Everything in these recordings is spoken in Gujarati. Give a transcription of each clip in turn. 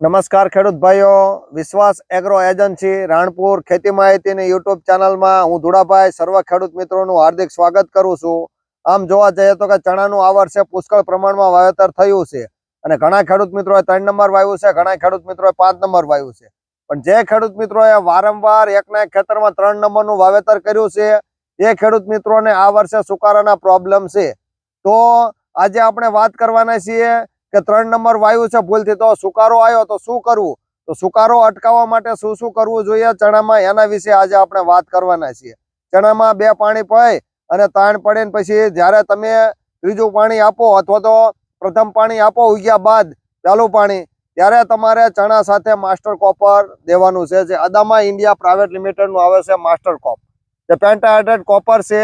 નમસ્કાર ખેડૂત ભાઈઓ, વિશ્વાસ એગ્રો એજન્સી, રાણપુર ખેતી માહિતીની યુટ્યુબ ચેનલમાં હું ધુડાભાઈ, સર્વ ખેડૂત મિત્રોનું હાર્દિક સ્વાગત કરું છું. આમ જોવા જઈએ તો કે ચણાનું આ વર્ષે પુષ્કળ પ્રમાણમાં વાવેતર થયું છે. અને ઘણા ખેડૂત મિત્રોએ ત્રણ નંબર વાવ્યું છે, ઘણા ખેડૂત મિત્રોએ પાંચ નંબર વાવ્યું છે. પણ જે ખેડૂત મિત્રોએ વારંવાર એકના એક ખેતરમાં ત્રણ નંબરનું વાવેતર કર્યું છે, એ ખેડૂત મિત્રોને આ વર્ષે સુકારાના પ્રોબ્લેમ છે. તો આજે આપણે વાત કરવાના છીએ કે ત્રણ નંબર વાયુ છે, ભૂલથી તો સુકારો આવ્યો, તો શું કરવું? તો સુકારો અટકાવવા માટે શું શું કરવું જોઈએ? ચણામાં એના વિશે આજે આપણે વાત કરવાના છીએ. ચણામાં બે પાણી પાય અને તાણ પડે ને પછી જ્યારે તમે ત્રીજું પાણી આપો અથવા તો પ્રથમ પાણી આપો ઉગ્યા બાદ પહેલું પાણી, ત્યારે તમારે ચણા સાથે માસ્ટર કોપર દેવાનું છે, જે અદામા ઇન્ડિયા પ્રાઇવેટ લિમિટેડનું આવે છે માસ્ટર કોપ. જે પેન્ટાહાઇડ્રેટ કોપર છે,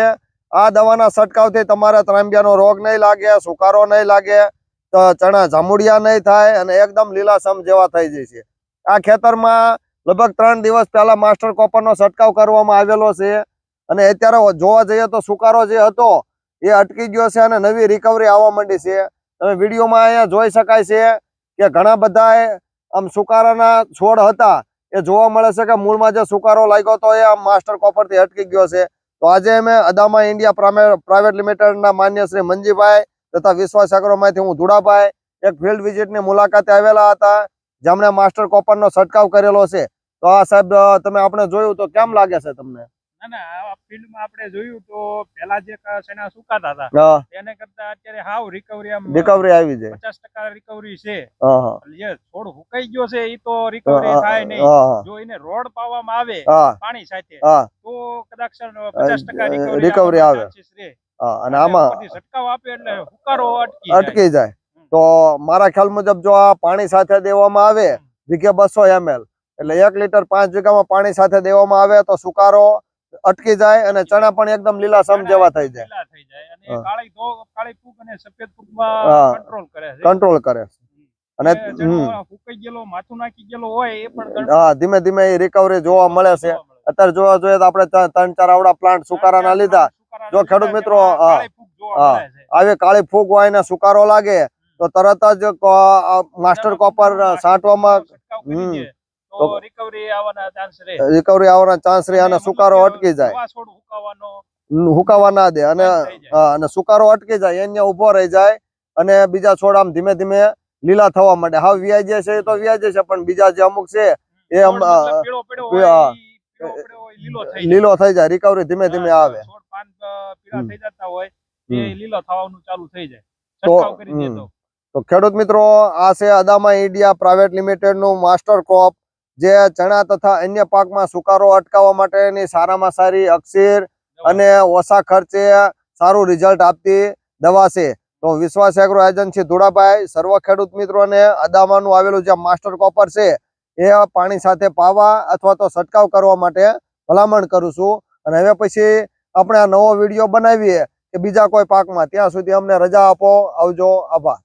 આ દવાના છંટકાવથી તમારે ત્રાંબિયાનો રોગ નહીં લાગે, સુકારો નહીં લાગે ચણા જામુડિયા નહીં થાય અને એકદમ લીલાસમ જેવા થઈ જાય છે. આ ખેતરમાં લગભગ ત્રણ દિવસ પહેલા માસ્ટર કોપરનો છંટકાવ કરવામાં આવેલો છે અને અત્યારે જોવા જઈએ તો સુકારો જે હતો એ અટકી ગયો છે અને નવી રિકવરી આવવા માંડી છે. તમે વિડીયોમાં અહીંયા જોઈ શકાય છે કે ઘણા બધા આમ સુકારાના છોડ હતા એ જોવા મળે છે કે મૂળમાં જે સુકારો લાગ્યો હતો એ આમ માસ્ટર કોપરથી અટકી ગયો છે. તો આજે અમે અદામા ઇન્ડિયા પ્રાઇવેટ લિમિટેડના માન્ય શ્રી મંજીભાઈ તથા વિશ્વાસ એગ્રોમાંથી હું ધુડાભાઈ એક ફિલ્ડ વિઝિટની મુલાકાતે આવેલા હતા જેમણે માસ્ટર કોપરનો છટકાવ કરેલો છે. તો આ સાહેબ તમે આપણે જોયું તો કેમ લાગે છે તમને? રિકવરી આવી અને આમાં અટકી જાય. તો મારા ખ્યાલ મુજબ જો આ પાણી સાથે દેવામાં આવે વીઘે બસો એમએલ. એટલે એક લીટર પાંચ વીઘામાં પાણી સાથે દેવામાં આવે તો સુકારો અટકી જાય અને ચણા પણ એકદમ લીલાસમ જેવા થઈ જાય. કંટ્રોલ કરે અને હા ધીમે ધીમે એ રિકવરી જોવા મળે છે. અત્યારે જોવા જોઈએ તો આપણે ત્રણ- ચાર આવડા પ્લાન્ટ સુકારાના લીધા. જો ખેડૂત મિત્રો, આવી કાળી ફૂગ હોય ને સુકારો લાગે તો તરત જ માસ્ટર કોપર તો રિકવરી આવવાના ચાન્સ રહે. અને સુકારો અટકી જાય. હુકાવા ના દે અને અને સુકારો અટકી જાય એને ઊભો રહી જાય અને બીજા છોડ આમ ધીમે ધીમે લીલા થવા માંડે. હા વ્યાજ છે તો વ્યાજ છે પણ બીજા જે અમુક છે એ લીલો થઈ જાય. રિકવરી ધીમે ધીમે આવે. પીળા થઈ જતા હોય એ લીલો થવાનું ચાલુ થઈ જાય. છંટકાવ કરી દેતો તો. ખેડૂત મિત્રો આ છે અદામા ઇન્ડિયા પ્રાઇવેટ લિમિટેડનું માસ્ટર ક્રોપ જે ચણા તથા અન્ય પાકમાં સુકારો અટકાવવા માટેની સારામાં સારી અક્ષીર અને ઓછા ખર્ચે સારું રિઝલ્ટ આપતી દવા છે. તો વિશ્વાસ એગ્રો એજન્સી ધોળાભાઈ સર્વ ખેડૂત મિત્રોને અદામાનું આવેલું જે માસ્ટર કોપર છે એ પાણી સાથે પાવા અથવા તો છંટકાવ કરવા માટે ભલામણ કરું છું. અને હવે પછી આપણે આ નવો વીડિયો બનાવીએ કે બીજા કોઈ પાકમાં. ત્યાં સુધી અમને રજા આપો. આવજો. આભાર.